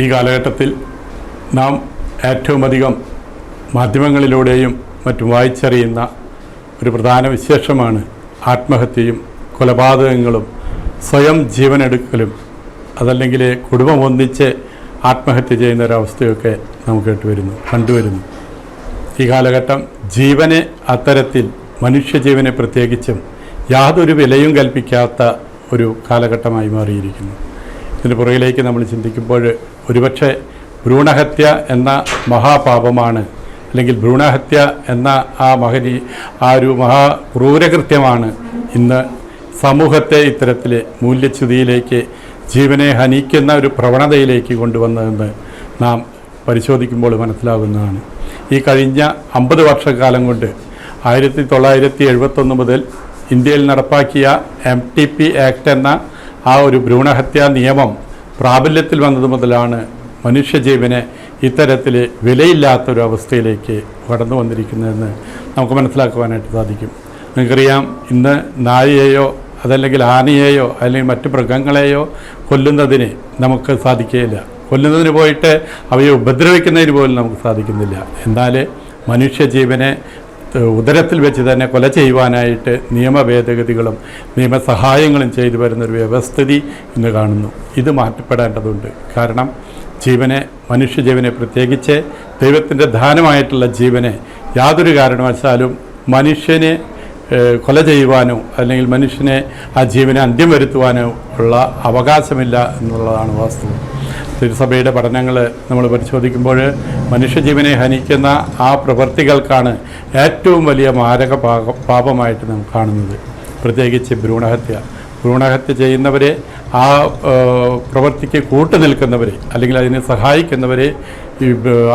ഈ കാലഘട്ടത്തിൽ നാം ഏറ്റവും അധികം മാധ്യമങ്ങളിലൂടെയും മറ്റും വായിച്ചറിയുന്ന ഒരു പ്രധാന വിശേഷമാണ് ആത്മഹത്യയും കൊലപാതകങ്ങളും സ്വയം ജീവനെടുക്കലും അതല്ലെങ്കിൽ കുടുംബം ഒന്നിച്ച് ആത്മഹത്യ ചെയ്യുന്ന ഒരവസ്ഥയൊക്കെ നമുക്ക് കേട്ടുവരുന്നു കണ്ടുവരുന്നു ഈ കാലഘട്ടം ജീവനെ അത്തരത്തിൽ മനുഷ്യജീവനെ പ്രത്യേകിച്ചും യാതൊരു വിലയും കൽപ്പിക്കാത്ത ഒരു കാലഘട്ടമായി മാറിയിരിക്കുന്നു. ഇതിന് പുറകിലേക്ക് നമ്മൾ ചിന്തിക്കുമ്പോൾ ഒരുപക്ഷെ ഭ്രൂണഹത്യ എന്ന മഹാപാപമാണ് അല്ലെങ്കിൽ ഭ്രൂണഹത്യ എന്ന ആ മഹരി ആ ഒരു മഹാ ക്രൂരകൃത്യമാണ് ഇന്ന് സമൂഹത്തെ ഇത്തരത്തിൽ മൂല്യച്യുതിയിലേക്ക് ജീവനെ ഹനിക്കുന്ന ഒരു പ്രവണതയിലേക്ക് കൊണ്ടുവന്നതെന്ന് നാം പരിശോധിക്കുമ്പോൾ മനസ്സിലാകുന്നതാണ് ഈ കഴിഞ്ഞ അമ്പത് വർഷക്കാലം കൊണ്ട് ആയിരത്തി തൊള്ളായിരത്തി എഴുപത്തൊന്ന് മുതൽ ഇന്ത്യയിൽ നടപ്പാക്കിയ എം ടി പി ആക്ട് എന്ന ആ ഒരു ഭ്രൂണഹത്യാ നിയമം പ്രാബല്യത്തിൽ വന്നത് മുതലാണ് മനുഷ്യജീവനെ ഇത്തരത്തിൽ വിലയില്ലാത്തൊരു അവസ്ഥയിലേക്ക് കടന്നു വന്നിരിക്കുന്നതെന്ന് നമുക്ക് മനസ്സിലാക്കുവാനായിട്ട് സാധിക്കും. നിങ്ങൾക്കറിയാം ഇന്ന് നായയെയോ അതല്ലെങ്കിൽ ആനയെയോ അല്ലെങ്കിൽ മറ്റ് മൃഗങ്ങളെയോ കൊല്ലുന്നതിന് നമുക്ക് സാധിക്കുകയില്ല. കൊല്ലുന്നതിന് പോയിട്ട് അവയെ ഉപദ്രവിക്കുന്നതിന് പോലും നമുക്ക് സാധിക്കുന്നില്ല. എന്നാൽ മനുഷ്യജീവനെ ഉദരത്തിൽ വെച്ച് തന്നെ കൊല ചെയ്യുവാനായിട്ട് നിയമ ഭേദഗതികളും നിയമസഹായങ്ങളും ചെയ്തു വരുന്നൊരു വ്യവസ്ഥിതി ഇന്ന് കാണുന്നു. ഇത് മാറ്റപ്പെടേണ്ടതുണ്ട്. കാരണം ജീവനെ മനുഷ്യജീവനെ പ്രത്യേകിച്ച് ദൈവത്തിന്റെ ദാനമായിട്ടുള്ള ജീവനെ യാതൊരു കാരണവശാലും മനുഷ്യനെ കൊല ചെയ്യുവാനോ അല്ലെങ്കിൽ മനുഷ്യനെ ആ ജീവനെ അന്ത്യം വരുത്തുവാനോ ഉള്ള അവകാശമില്ല എന്നുള്ളതാണ് വാസ്തവം. തിരുസഭയുടെ പഠനങ്ങൾ നമ്മൾ പരിശോധിക്കുമ്പോൾ മനുഷ്യജീവനെ ഹനിക്കുന്ന ആ പ്രവൃത്തികൾക്കാണ് ഏറ്റവും വലിയ മാരക പാപമായിട്ട് നാം കാണുന്നത്. പ്രത്യേകിച്ച് ഭ്രൂണഹത്യ. ഭ്രൂണഹത്യ ചെയ്യുന്നവരെ ആ പ്രവൃത്തിക്ക് കൂട്ടു നിൽക്കുന്നവരെ അല്ലെങ്കിൽ അതിനെ സഹായിക്കുന്നവരെ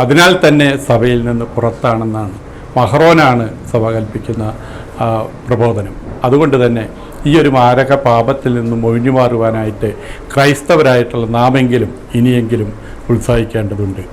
അതിനാൽ തന്നെ സഭയിൽ നിന്ന് പുറത്താണെന്നാണ്. മഹറോനാണ് സഭ കൽപ്പിക്കുന്ന പ്രബോധനം. അതുകൊണ്ട് തന്നെ ഈ ഒരു മാരക പാപത്തിൽ നിന്നും ഒഴിഞ്ഞു മാറുവാനായിട്ട് ക്രൈസ്തവരായിട്ടുള്ള നാമെങ്കിലും ഇനിയെങ്കിലും ഉത്സാഹിക്കേണ്ടതുണ്ട്.